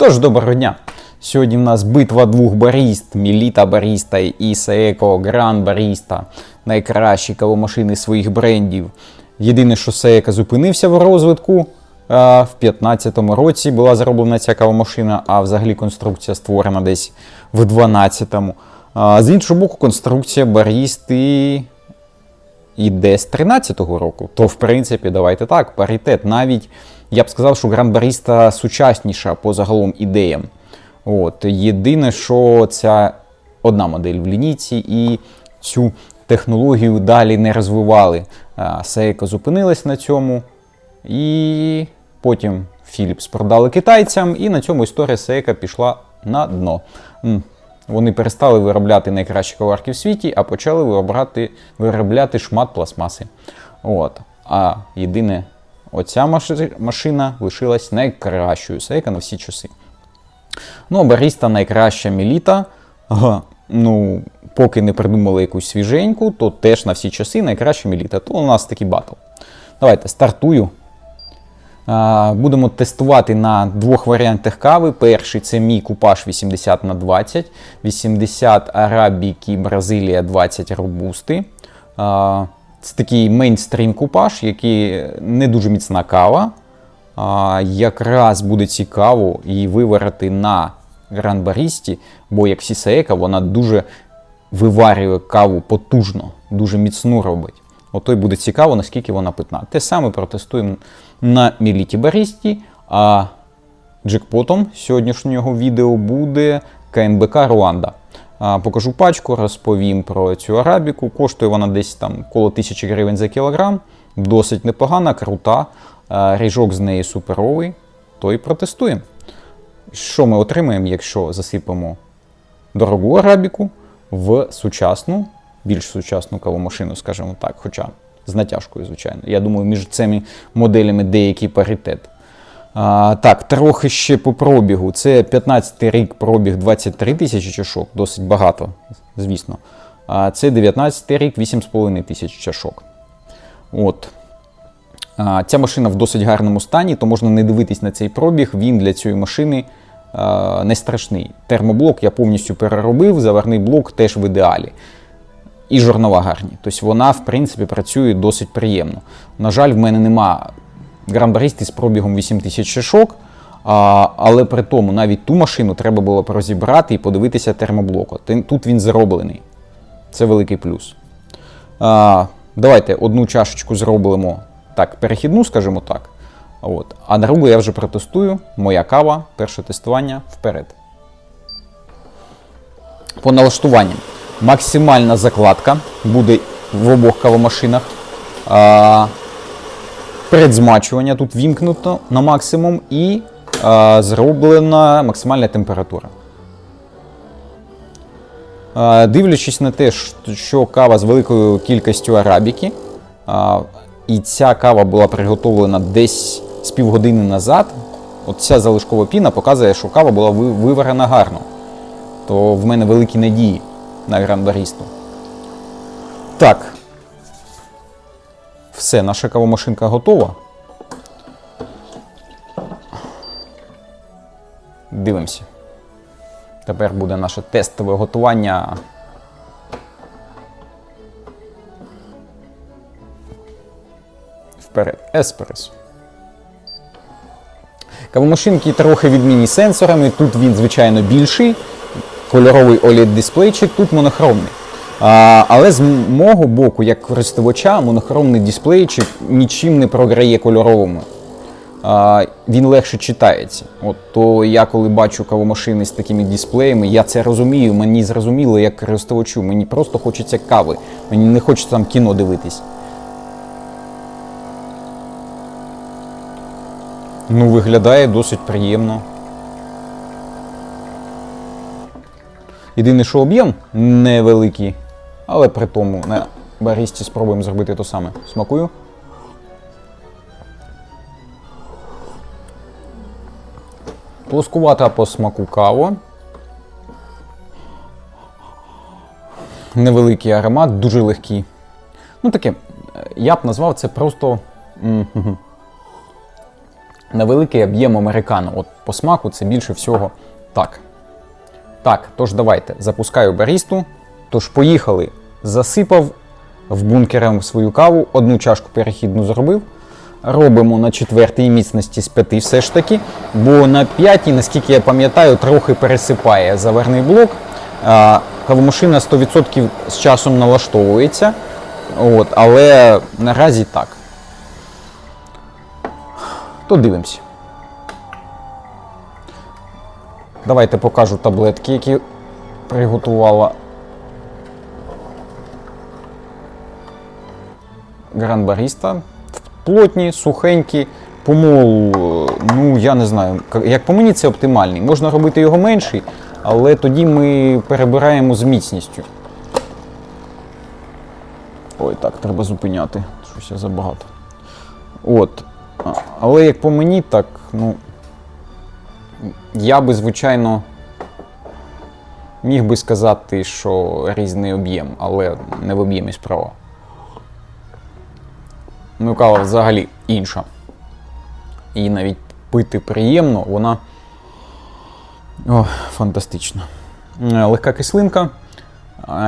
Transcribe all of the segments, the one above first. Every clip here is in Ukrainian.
Тож, доброго дня! Сьогодні в нас битва двох баріст, Міліта Баріста і Сееко Гран Баріста. Найкращі кавомашини своїх брендів. Єдине, що Сеека зупинився в розвитку. В 15-му році була зроблена ця кавомашина, а взагалі конструкція створена десь в 12-му. З іншого боку, конструкція барісти іде з 13-го року. То, в принципі, давайте так, паритет. Навіть я б сказав, що Гран Баріста сучасніша по загалом ідеям. От. Єдине, що ця одна модель в лінійці, і цю технологію далі не розвивали. Seiko зупинилась на цьому, і потім Philips продали китайцям, і на цьому історія Seiko пішла на дно. Вони перестали виробляти найкращі коварки в світі, а почали виробляти, виробляти шмат пластмаси. От. А єдине, оця машина лишилась найкращою Seiko на всі часи. Ну, а баріста найкраща міліта. Ага, ну, поки не придумали якусь свіженьку, то теж на всі часи найкраща міліта. То у нас такий батл. Давайте стартую. Будемо тестувати на двох варіантах кави. Перший це мій купаж 80 на 20, 80 арабіки, Бразилія 20 робусти. Це такий мейнстрім купаж, який не дуже міцна кава. А, якраз буде цікаво її виварити на гран-барісті, бо як всі вона дуже виварює каву потужно, дуже міцну робить. Ото й буде цікаво, наскільки вона питна. Те саме протестуємо на Міліті Барісті, а джекпотом сьогоднішнього відео буде КНБК Руанда. Покажу пачку, розповім про цю арабіку. Коштує вона десь там коло 1000 гривень за кілограм. Досить непогана, крута. Ріжок з неї суперовий, то і протестуємо. Що ми отримаємо, якщо засипемо дорогу арабіку в сучасну, більш сучасну кавомашину, скажімо так, хоча з натяжкою, звичайно. Я думаю, між цими моделями деякий паритет. А, так, трохи ще по пробігу. Це 15 й рік пробіг 23 тисячі чашок, досить багато, звісно. А це 19 рік 8,5 тисяч чашок. От. А, Ця машина в досить гарному стані, то можна не дивитись на цей пробіг. Він для цієї машини а, не страшний. Термоблок я повністю переробив, заварний блок теж в ідеалі. І жорнова гарні. Тобто вона, в принципі, працює досить приємно. На жаль, в мене нема гран-баристи з пробігом 8000 шишок, а, але при тому навіть ту машину треба було розібрати і подивитися термоблоку. Тут він зроблений. Це великий плюс. А, давайте одну чашечку зробимо так, перехідну, скажімо так. От. А другу я вже протестую. Моя кава, перше тестування вперед. По налаштуванням. Максимальна закладка буде в обох кавомашинах. А, предзмачування тут вімкнуто на максимум і а, зроблена максимальна температура. А, Дивлячись на те, що- кава з великою кількістю арабіки, а, і ця кава була приготовлена десь з півгодини назад, от ця залишкова піна показує, що кава була виварена гарно. То в мене великі надії на гран-барісту. Так. Все, наша кавомашинка готова. Дивимося. Тепер буде наше тестове готування. Вперед. Еспресо. Кавомашинки трохи відмінні сенсорами. Тут він, звичайно, більший. Кольоровий oled дисплейчик, тут монохромний. Але з мого боку, як користувача, монохромний дисплейчик нічим не програє кольоровому. Він легше читається. От то я коли бачу кавомашини з такими дисплеями, я це розумію, мені зрозуміло як користувачу. Мені просто хочеться кави. Мені не хочеться там кіно дивитись. Ну, виглядає досить приємно. Єдине, що об'єм невеликий, але при тому на барісті спробуємо зробити те саме. Смакую. Плоскувата по смаку кава. Невеликий аромат, дуже легкий. Ну таке, е, я б назвав це просто м, мгм, на великий об'єм американо. От по смаку це більше всього так. Так, тож давайте запускаю барісту. Тож поїхали. Засипав в бункером свою каву, одну чашку перехідну зробив. Робимо на четвертій міцності з п'яти все ж таки, бо на п'ятій, наскільки я пам'ятаю, трохи пересипає заварний блок. Кавомашина 100% з часом налаштовується. От, але наразі так. То дивимося. Давайте покажу таблетки, які приготувала Гран Баріста. Плотні, сухенькі, помол, ну я не знаю, як по мені це оптимальний. Можна робити його менший, але тоді ми перебираємо з міцністю. Ой, так, треба зупиняти. Щось я забагато. От. Але як по мені, так, ну. Я би, звичайно, міг би сказати, що різний об'єм, але не в об'ємі справа. Ну, кава взагалі інша. І навіть пити приємно, вона О, фантастична. Е, Легка кислинка,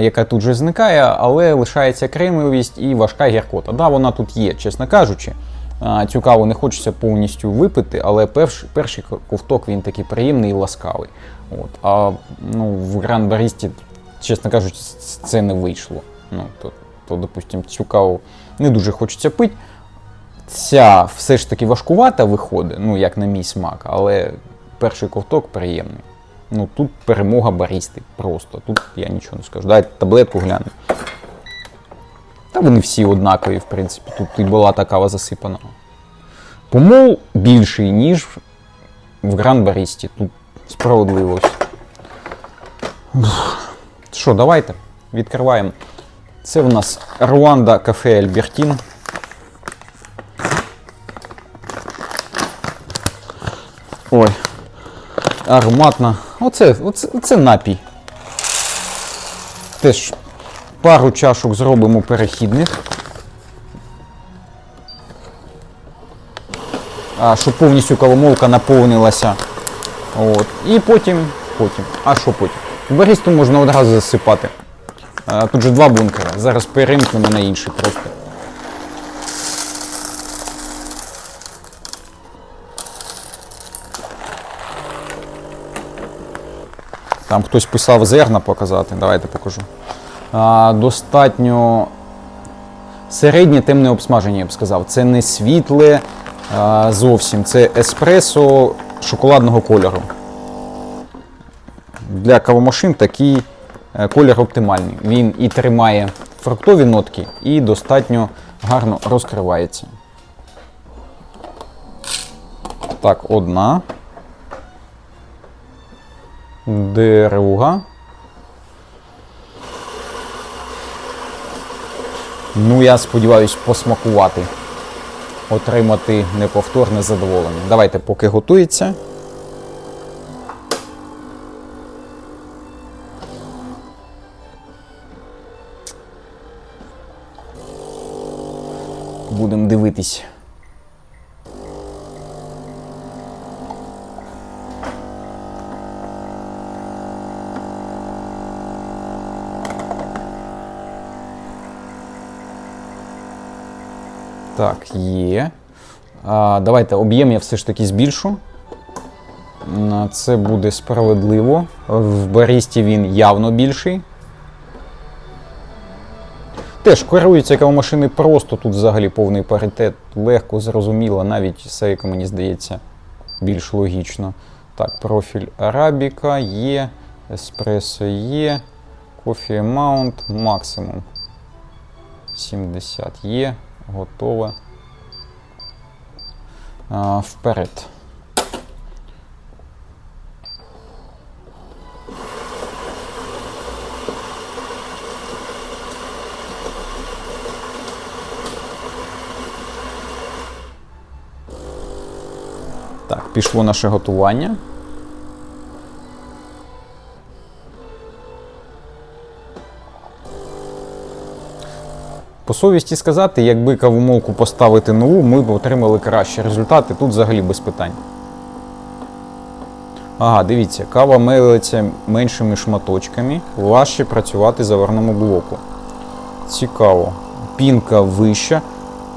яка тут же зникає, але лишається кремовість і важка гіркота. Да, вона тут є, чесно кажучи. Цю каву не хочеться повністю випити, але перш, перший ковток він такий приємний і ласкавий. От. А ну, в Гран Барісті, чесно кажучи, це не вийшло. Ну, то, то, допустим, цю каву не дуже хочеться пити. Ця все ж таки важкувата виходить, ну як на мій смак, але перший ковток приємний. Ну тут перемога барісти просто. Тут я нічого не скажу. Давайте таблетку глянемо. Та вони всі однакові, в принципі. Тут і була та кава засипана. Помол більший, ніж в Гран Барісті. Тут справедливость. Що, давайте відкриваємо. Це у нас Руанда кафе Альбертін. Ой, ароматна. Оце, оце, оце напій. Теж пару чашок зробимо перехідних. А, щоб повністю кавомолка наповнилася. От. І потім. потім. А що потім? Баристу можна одразу засипати. Тут же два бункери. Зараз перемкнемо на інший просто. Там хтось писав зерна показати. Давайте покажу. А, достатньо середнє темне обсмаження, я б сказав. Це не світле а, зовсім, це еспресо шоколадного кольору. Для кавомашин такий колір оптимальний. Він і тримає фруктові нотки, і достатньо гарно розкривається. Так, одна. Друга. Ну, я сподіваюся, посмакувати, отримати неповторне задоволення. Давайте, поки готується. Будемо дивитись. Так, є. А, давайте об'єм я все ж таки збільшу. Це буде справедливо. В барісті він явно більший. Теж керуються кавомашини просто, тут взагалі повний паритет, легко, зрозуміло, навіть сейка, мені здається, більш логічно. Так, профіль Арабіка є, еспресо є, кофі маунт максимум. 70 є, готове. А, вперед. Пішло наше готування. По совісті сказати, якби кавомолку поставити нову, ми б отримали кращі результати. Тут взагалі без питань. Ага, дивіться, кава мелиться меншими шматочками, важче працювати заварному блоку. Цікаво. Пінка вища.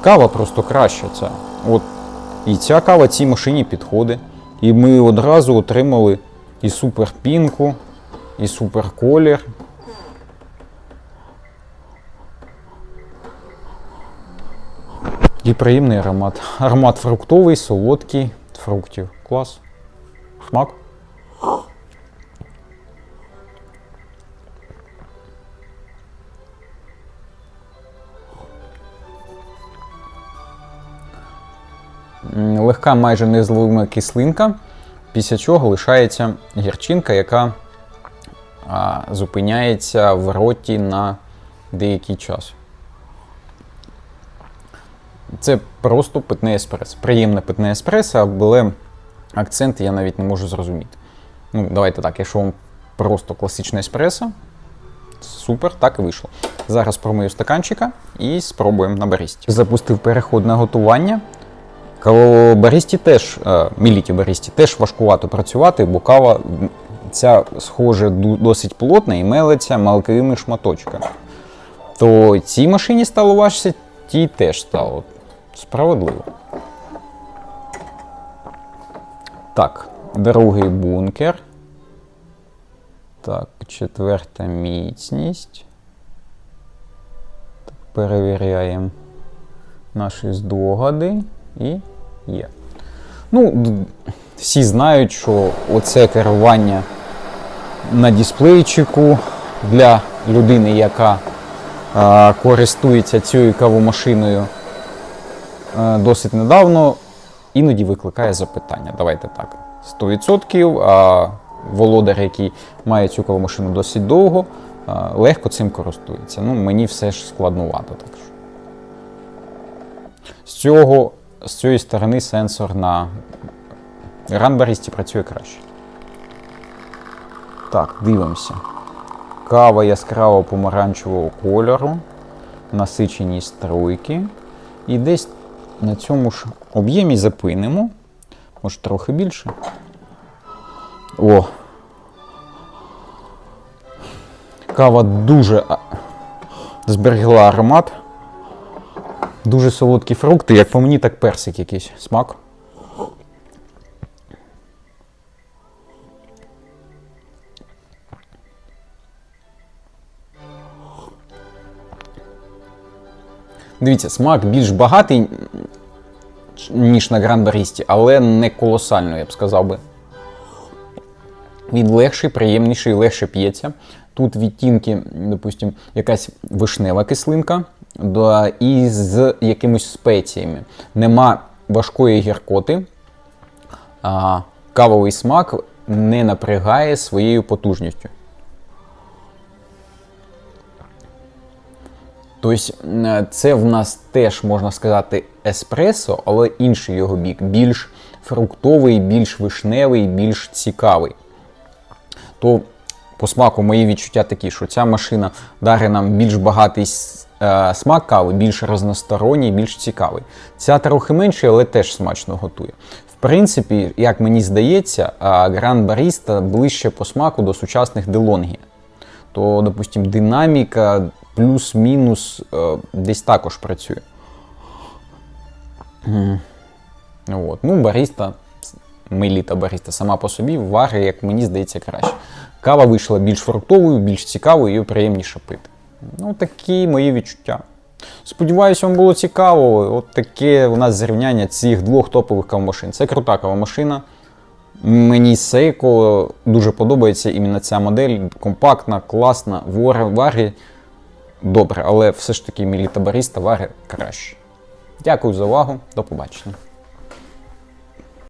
Кава просто краща ця. От. І ця кава цій машині підходить. І ми одразу отримали і супер пінку, і супер колір. І приємний аромат. Аромат фруктовий, солодкий, фруктів. Клас. Смак. Легка майже незловима кислинка, після чого лишається гірчинка, яка а, зупиняється в роті на деякий час. Це просто питне еспресо. Приємне питне еспресо, але акцент я навіть не можу зрозуміти. Ну, давайте так, якщо вам просто класичне еспресо, супер, так і вийшло. Зараз промию стаканчика і спробуємо на баристі. Запустив переход на готування. Кавобаристі теж, міліті баристі теж важкувато працювати, бо кава ця схоже досить плотна і мелиться малкими шматочками. То цій машині стало важче, тій теж стало. Справедливо. Так, другий бункер. Так, четверта міцність. Перевіряємо наші здогади і є. Ну, всі знають, що оце керування на дисплейчику для людини, яка а, користується цією кавомашиною е, досить недавно, іноді викликає запитання. Давайте так. 100%, а володар, який має цю кавомашину досить довго, а, легко цим користується. Ну, мені все ж складнувато. Так що. З, цього, з цієї сторони сенсор на ранбарісті працює краще. Так, дивимося. Кава яскраво помаранчевого кольору, насичені струйки. І десь на цьому ж об'ємі запинемо. Може трохи більше. О. Кава дуже зберегла аромат. Дуже солодкі фрукти, як по мені, так персик якийсь смак. Дивіться, смак більш багатий, ніж на гранбарісті, але не колосально, я б сказав би. Він легший, приємніший, легше п'ється. Тут відтінки, допустимо, якась вишнева кислинка і з якимись спеціями. Нема важкої гіркоти. А, кавовий смак не напрягає своєю потужністю. Тобто це в нас теж можна сказати еспресо, але інший його бік, більш фруктовий, більш вишневий, більш цікавий. То по смаку мої відчуття такі, що ця машина дарить нам більш багатий е, смак кави, більш разносторонній, більш цікавий. Ця трохи менше, але теж смачно готує. В принципі, як мені здається, Гран Баріста ближче по смаку до сучасних DeLonghi. То, допустим, динаміка плюс-мінус е, десь також працює. От. Ну, баріста, меліта баріста сама по собі варить, як мені здається, краще. Кава вийшла більш фруктовою, більш цікавою і приємніше пити. Ну, такі мої відчуття. Сподіваюся, вам було цікаво. От таке у нас зрівняння цих двох топових кавомашин. Це крута кавомашина. Мені Seiko дуже подобається іменно ця модель. Компактна, класна, варить добре, але все ж таки Міліта Баріста варить краще. Дякую за увагу, до побачення.